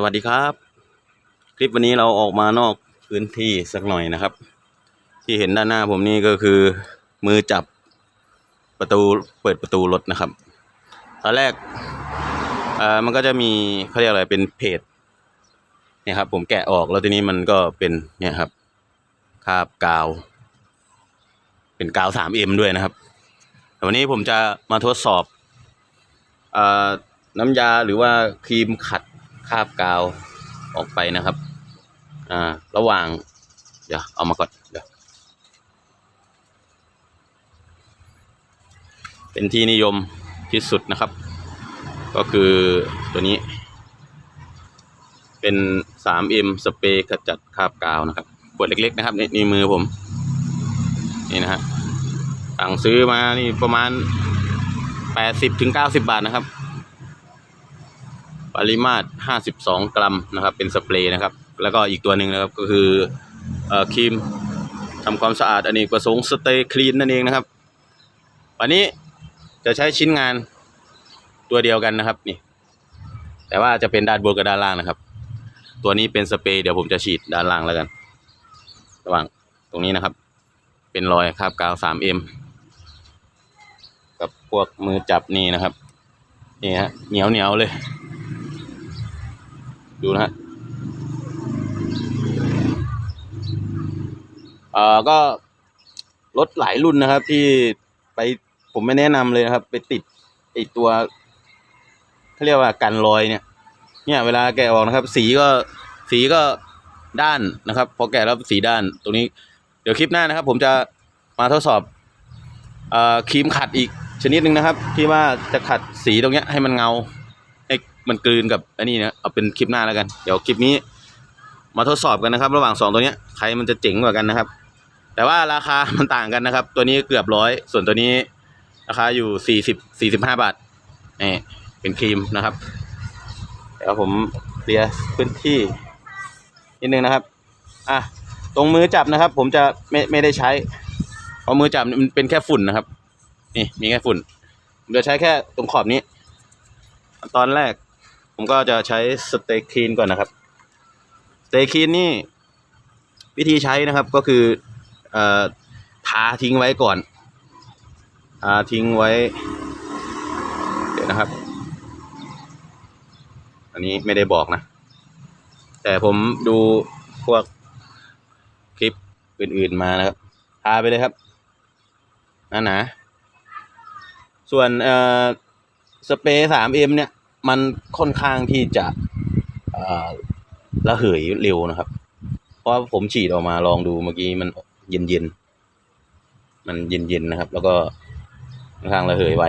สวัสดีครับ คลิปวันนี้เราออกมานอกพื้นที่สักหน่อยนะครับ ที่เห็นด้านหน้าผมนี่ก็คือมือจับประตูเปิดประตูรถนะครับตอนแรกเอ่อมันก็จะมีเขาเรียกอะไรเป็นเพจเนี่ยครับ ผมแกะออกแล้วทีนี้มันก็เป็นเนี่ยครับคาบกาว เป็นกาว 3M ด้วยนะครับแต่วันนี้ผมจะมาทดสอบเอ่อน้ำยาหรือว่าครีมขัด คาบกาวออกไปนะครับ อ่า ระหว่าง เดี๋ยวเอามาก่อน เดี๋ยว เป็นที่นิยมที่สุดนะครับ ก็คือตัวนี้ เป็น 3M สเปรย์ขจัดคาบกาวนะครับขวดเล็ก ๆ นะครับ นี่มือผม นี่นะฮะสั่งซื้อมานี่ประมาณ 80ถึง90 บาทนะครับ ปริมาตร 52 กรัมนะครับ เป็นสเปรย์นะครับ แล้วก็อีกตัวหนึ่งนะครับก็คืออครีมทำความสะอาดอเนกประสงค์สเตย์คลีนนั่นเองนะครับ วันนี้จะใช้ชิ้นงานตัวเดียวกันนะครับนี่ แต่ว่าจะเป็นด้านบนกับด้านล่างนะครับ ตัวนี้เป็นสเปรย์เดี๋ยวผมจะฉีดด้านล่างแล้วกัน ระหว่างตรงนี้นะครับ เป็นรอยคราบกาว 3M กับพวกมือจับนี่นะครับ นี่ฮะเหนียวเหนียวเลย ดูนะฮะเอ่อก็รถหลายรุ่นนะครับ ที่ไปผมไม่แนะนำเลยนะครับ ไปติดไอตัวเขาเรียกว่ากันรอยเนี่ย เนี่ยเวลาแกะออกนะครับ สีก็สีก็ด้านนะครับ พอแกะแล้วสีด้านตรงนี้ เดี๋ยวคลิปหน้านะครับ ผมจะมาทดสอบเอ่อครีมขัดอีกชนิดหนึ่งนะครับ ที่ว่าจะขัดสีตรงเนี้ยให้มันเงา มันกลืนกับอันนี้นะเอาเป็นคลิปหน้าแล้วกัน เดี๋ยวคลิปนี้ มาทดสอบกันนะครับ ระหว่างสองตัวเนี้ยใครมันจะเจ๋งกว่ากันนะครับ แต่ว่าราคามันต่างกันนะครับ ตัวนี้เกือบร้อยส่วนตัวนี้ ราคาอยู่สี่สิบสี่สิบห้าบาทนี่เป็นครีมนะครับ เดี๋ยวผมเคลียร์พื้นที่นิดนึงนะครับอะตรงมือจับนะครับ ผมจะไม่ไม่ได้ใช้ เพราะมือจับมันเป็นแค่ฝุ่นนะครับ นี่มีแค่ฝุ่นผมจะใช้แค่ตรงขอบนี้ ตอนแรก ผมก็จะใช้สเตคคีนก่อนนะครับสเตคคีนนี่วิธีใช้นะครับก็คือเอ่อทาทิ้งไว้ก่อนทาทิ้งไว้เดี๋ยวนะครับ อันนี้ไม่ได้บอกนะ แต่ผมดูพวกคลิปอื่นๆมานะครับทาไปเลยครับนั่นนะส่วนเอ่อสเปรย์ 3M เนี่ย มันค่อนข้างที่จะระเหยเร็วนะครับ เพราะผมฉีดออกมาลองดูเมื่อกี้มันเย็นเย็นมันเย็นเย็นนะครับ แล้วก็ค่อนข้างระเหยไว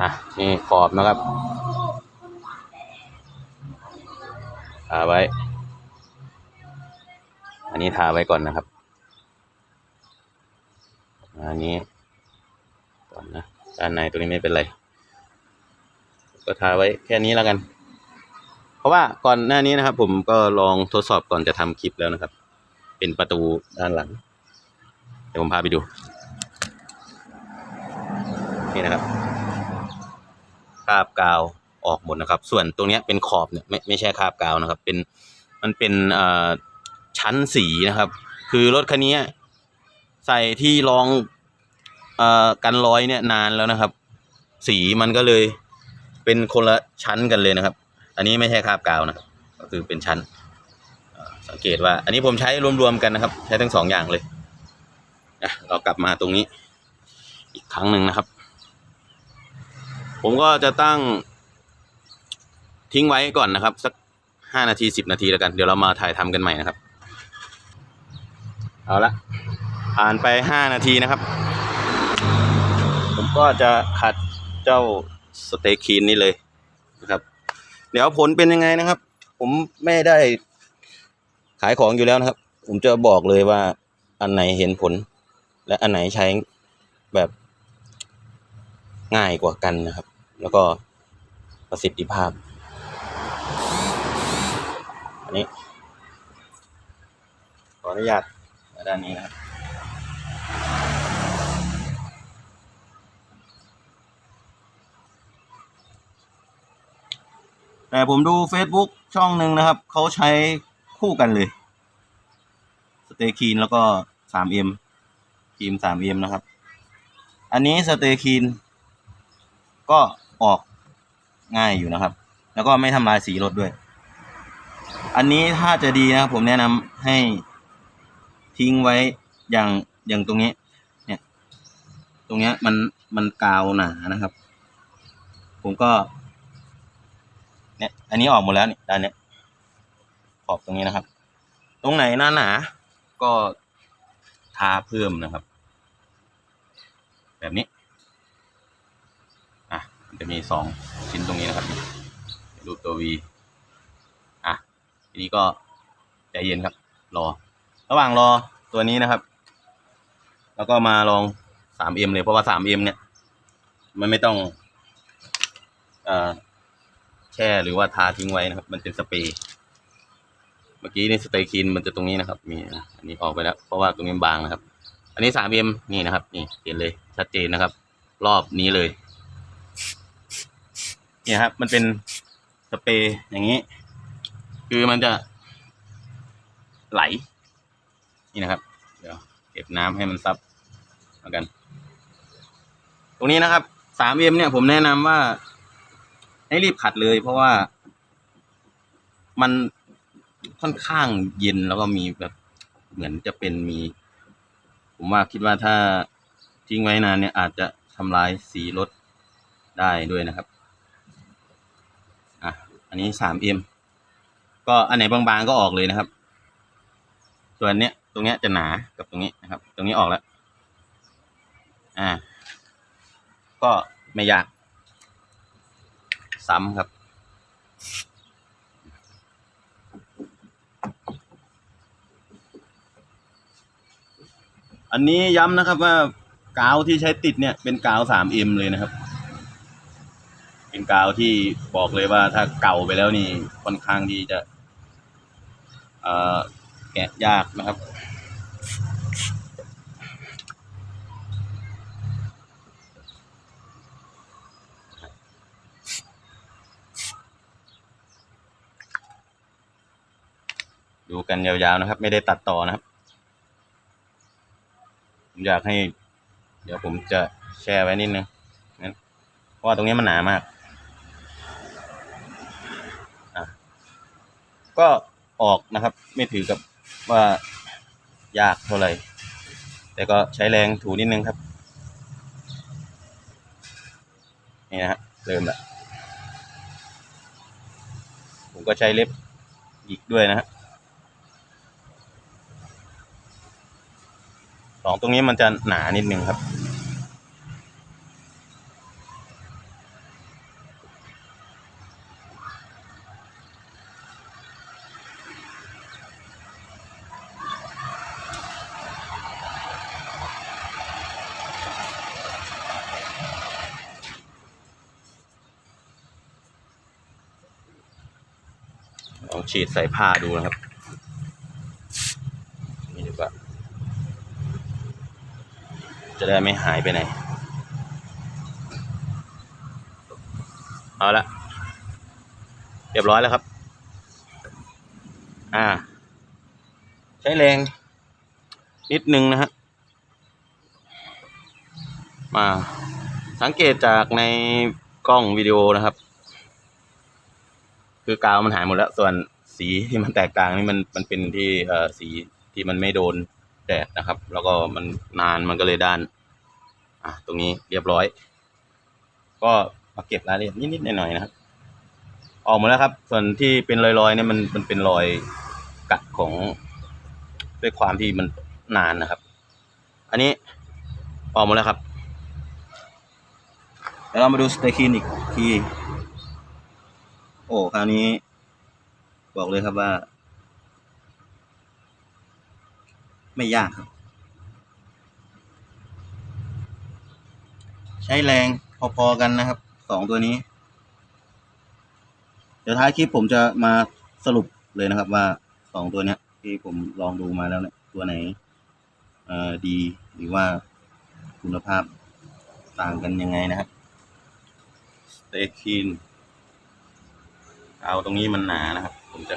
อะนี่ขอบนะครับทาไว้ อันนี้ทาไว้ก่อนนะครับ อันนี้ก่อนนะด้านในตรงนี้ไม่เป็นไร ก็ทาไว้แค่นี้แล้วกัน เพราะว่าก่อนหน้านี้นะครับ ผมก็ลองทดสอบก่อนจะทำคลิปแล้วนะครับ เป็นประตูด้านหลัง เดี๋ยวผมพาไปดู นี่นะครับคาบกาวออกหมดนะครับ ส่วนตรงนี้เป็นขอบเนี่ยไม่ไม่ใช่คาบกาวนะครับ เป็นมันเป็นอ่อชั้นสีนะครับ คือรถคันนี้ใส่ที่รองอ่อกันรอยเนี่ยนานแล้วนะครับ สีมันก็เลย เป็นคนละชั้นกันเลยนะครับ อันนี้ไม่ใช่คาบกาวนะครับก็คือเป็นชั้นสังเกตว่า อันนี้ผมใช้รวมๆกันนะครับ ใช้ทั้งสองอย่างเลยอะเรากลับมาตรงนี้ อีกครั้งหนึ่งนะครับ ผมก็จะตั้งทิ้งไว้ก่อนนะครับ สักห้านาทีสิบนาทีแล้วกัน เดี๋ยวเรามาถ่ายทำกันใหม่นะครับ เอาละผ่านไปห้านาทีนะครับ ผมก็จะขัดเจ้า สเตย์คีนนี่เลยนะครับ เดี๋ยวผลเป็นยังไงนะครับ ผมไม่ได้ขายของอยู่แล้วนะครับ ผมจะบอกเลยว่าอันไหนเห็นผล และอันไหนใช้แบบง่ายกว่ากันนะครับ แล้วก็ประสิทธิภาพ อันนี้ ขออนุญาตมาด้านนี้นะครับ แต่ผมดู Facebook ช่องหนึ่งนะครับ เขาใช้คู่กันเลยสเตคีนแล้วก็ 3M ครีม 3M นะครับ อันนี้สเตคีนก็ออกง่ายอยู่นะครับ แล้วก็ไม่ทำลายสีรถด้วย อันนี้ถ้าจะดีนะครับผมแนะนำให้ทิ้งไว้อย่างอย่างตรงนี้ เนี่ย ตรงเนี้ยมันมันกาวหนานะครับ ผมก็ เนี่ยอันนี้ออกหมดแล้วนี่ด้านเนี้ยขอบตรงนี้นะครับ ตรงไหนหนาหนา ก็ทาเพิ่มนะครับ แบบนี้อะมันจะมีสองชิ้นตรงนี้นะครับรูปตัววีอะทีนี้ก็ใจเย็นครับ รอ ระหว่างรอตัวนี้นะครับ แล้วก็มาลอง 3M เลยเพราะว่า 3M เนี่ย มันไม่ต้อง เอ่อ แช่หรือว่าทาทิ้งไว้นะครับ มันเป็นสเปรย์เมื่อกี้นี่สเตย์คินมันจะตรงนี้นะครับ มีอะอันนี้ออกไปแล้ว เพราะว่าตรงนี้บางนะครับ อันนี้ 3M นี่นะครับ นี่เห็นเลยชัดเจนนะครับ รอบนี้เลย เนี่ยครับ มันเป็นสเปรย์อย่างนี้ คือมันจะไหล นี่นะครับ เดี๋ยวเก็บน้ำให้มันซับแล้วกัน ตรงนี้นะครับ 3M เนี่ยผมแนะนำว่า ให้รีบขัดเลย เพราะว่า มันค่อนข้างเย็นแล้วก็มีแบบเหมือนจะเป็นมี ผมว่าคิดว่าถ้าทิ้งไว้นานเนี่ยอาจจะทำลายสีรถได้ด้วยนะครับ อะ อันนี้ 3M ก็อันไหนบางๆก็ออกเลยนะครับ ส่วนเนี้ย ตรงเนี้ยจะหนากับตรงนี้นะครับ ตรงนี้ออกแล้ว อ่า ก็ไม่ยาก ซ้ำครับ อันนี้ย้ำนะครับว่ากาวที่ใช้ติดเนี่ยเป็นกาว 3M เลยนะครับ เป็นกาวที่บอกเลยว่าถ้าเก่าไปแล้วนี่ค่อนข้างที่จะแกะยากนะครับ ดูกันยาวๆนะครับ ไม่ได้ตัดต่อนะครับ ผมอยากให้ เดี๋ยวผมจะแชร์ไว้นิดนึงนะเพราะว่าตรงนี้มันหนามากก็ออกนะครับ ไม่ถือกับว่ายากเท่าไหร่ แต่ก็ใช้แรงถูนิดนึงครับ นี่นะฮะเริ่มละผมก็ใช้เล็บหยิกด้วยนะฮะ สองตรงนี้มันจะหนานิดนึงครับ ลองฉีดใส่ผ้าดูนะครับ นี่ดีกว่า จะได้ไม่หายไปไหน เอาละเรียบร้อยแล้วครับ อ่า ใช้แรง นิดนึงนะฮะ มาสังเกตจากในกล้องวิดีโอนะครับ คือกาวมันหายหมดแล้ว ส่วนสีที่มันแตกต่างนี่มันมันเป็นที่เอ่อสีที่มันไม่โดน แดดนะครับ แล้วก็มันนานมันก็เลยด้าน อะตรงนี้เรียบร้อย ก็มาเก็บรายละเอียดนิดๆหน่อยๆนะครับ ออกหมดแล้วครับ ส่วนที่เป็นรอยๆเนี่ยมันมันเป็นรอยกัดของด้วยความที่มันนานนะครับ อันนี้ออกหมดแล้วครับเดี๋ยวเรามาดูสเตคินอีกที โอ้คราวนี้ บอกเลยครับว่า ไม่ยากครับ ใช้แรงพอๆกันนะครับสองตัวนี้ เดี๋ยวท้ายคลิปผมจะมาสรุปเลยนะครับว่าสองตัวเนี้ย ที่ผมลองดูมาแล้วเนี่ยตัวไหนดีหรือว่าคุณภาพต่างกันยังไงนะครับสเตคินเอาตรงนี้มันหนานะครับ ผมจะ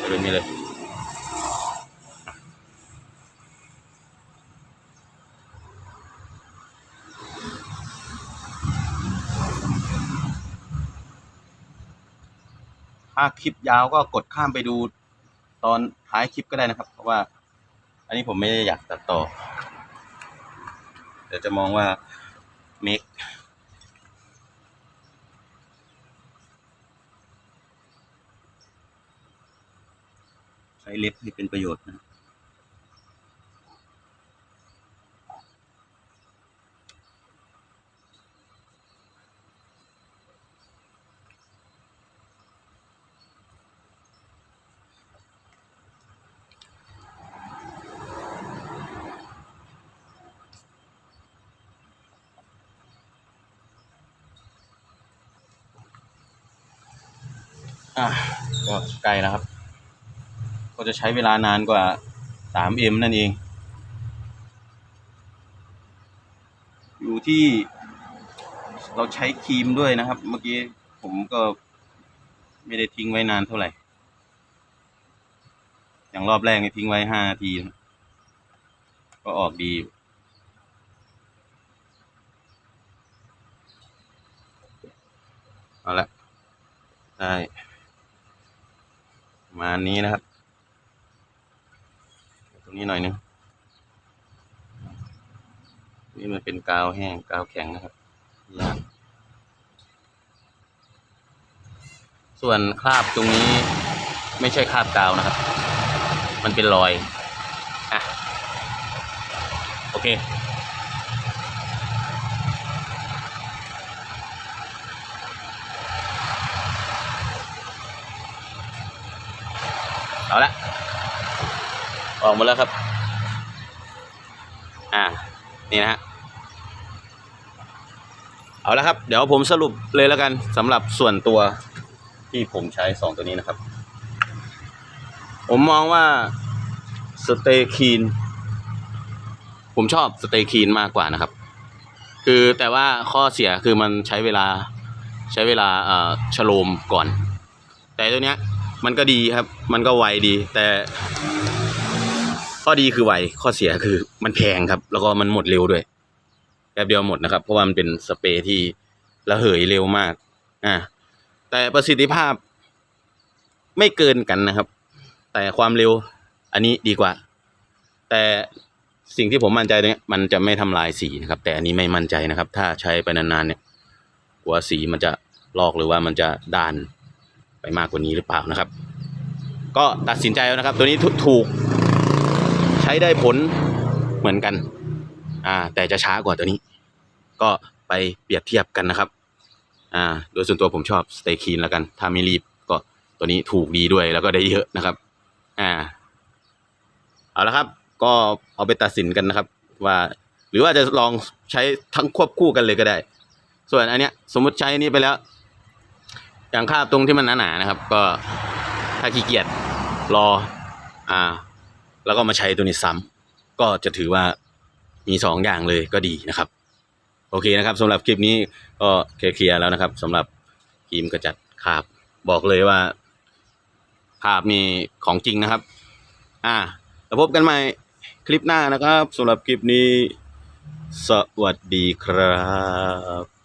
จะเป็นนี้เลย คลิปยาวก็กดข้ามไปดูตอนท้ายคลิปก็ได้นะครับ เพราะว่า อันนี้ผมไม่ได้อยากตัดต่อ เดี๋ยวจะมองว่าเมคใช้เล็บให้เป็นประโยชน์นะ อะก็ใกล้แล้วครับ ก็จะใช้เวลานานกว่า 3M นั่นเอง อยู่ที่ เราใช้ครีมด้วยนะครับ เมื่อกี้ผมก็ไม่ได้ทิ้งไว้นานเท่าไหร่ อย่างรอบแรกนี่ทิ้งไว้ห้านาที ก็ออกดีอยู่เอาละได้ป มาณนี้นะครับ ตรงนี้หน่อยนึงนี่มันเป็นกาวแห้งกาวแข็งนะครับยากส่วนคราบตรงนี้ไม่ใช่คราบกาวนะครับ มันเป็นรอย อะ โอเค เอาละออกหมดแล้วครับ อ่า นี่นะฮะ เอาละครับ เดี๋ยวผมสรุปเลยแล้วกันสำหรับส่วนตัวที่ผมใช้สองตัวนี้นะครับ ผมมองว่าสเตคีนผมชอบสเตคีนมากกว่านะครับ คือแต่ว่าข้อเสียคือมันใช้เวลาใช้เวลาเอ่อชโลมก่อน แต่ตัวเนี้ย มันก็ดีครับ มันก็ไวดี แต่ข้อดีคือไวข้อเสียคือมันแพงครับ แล้วก็มันหมดเร็วด้วยแป๊บเดียวหมดนะครับ เพราะว่ามันเป็นสเปรย์ที่ระเหยเร็วมาก อ่าแต่ประสิทธิภาพไม่เกินกันนะครับ แต่ความเร็วอันนี้ดีกว่า แต่สิ่งที่ผมมั่นใจเนี่ยมันจะไม่ทำลายสีนะครับ แต่อันนี้ไม่มั่นใจนะครับ ถ้าใช้ไปนานๆเนี่ยกลัวสีมันจะลอกหรือว่ามันจะด้าน ไปมากกว่านี้หรือเปล่านะครับ ก็ตัดสินใจแล้วนะครับ ตัวนี้ถูกใช้ได้ผลเหมือนกัน อ่า แต่จะช้ากว่าตัวนี้ ก็ไปเปรียบเทียบกันนะครับ อ่า โดยส่วนตัวผมชอบสเตคีนแล้วกัน ถ้าไม่รีบก็ตัวนี้ถูกดีด้วยแล้วก็ได้เยอะนะครับ อ่า เอาละครับ ก็เอาไปตัดสินกันนะครับ ว่าหรือว่าจะลองใช้ทั้งควบคู่กันเลยก็ได้ ส่วนอันเนี้ยสมมติใช้อันนี้ไปแล้ว อย่างคาบตรงที่มันหนาๆนะครับ ก็ถ้าขี้เกียจรออ่า แล้วก็มาใช้ตัวนี้ซ้ำก็จะถือว่ามีสองอย่างเลยก็ดีนะครับ โอเคนะครับสำหรับคลิปนี้ก็เคลียร์แล้วนะครับสำหรับครีมกระจัดคราบบอกเลยว่าคราบนี่ของจริงนะครับ อ่าแล้วพบกันใหม่คลิปหน้านะครับสำหรับคลิปนี้ สวัสดีครับ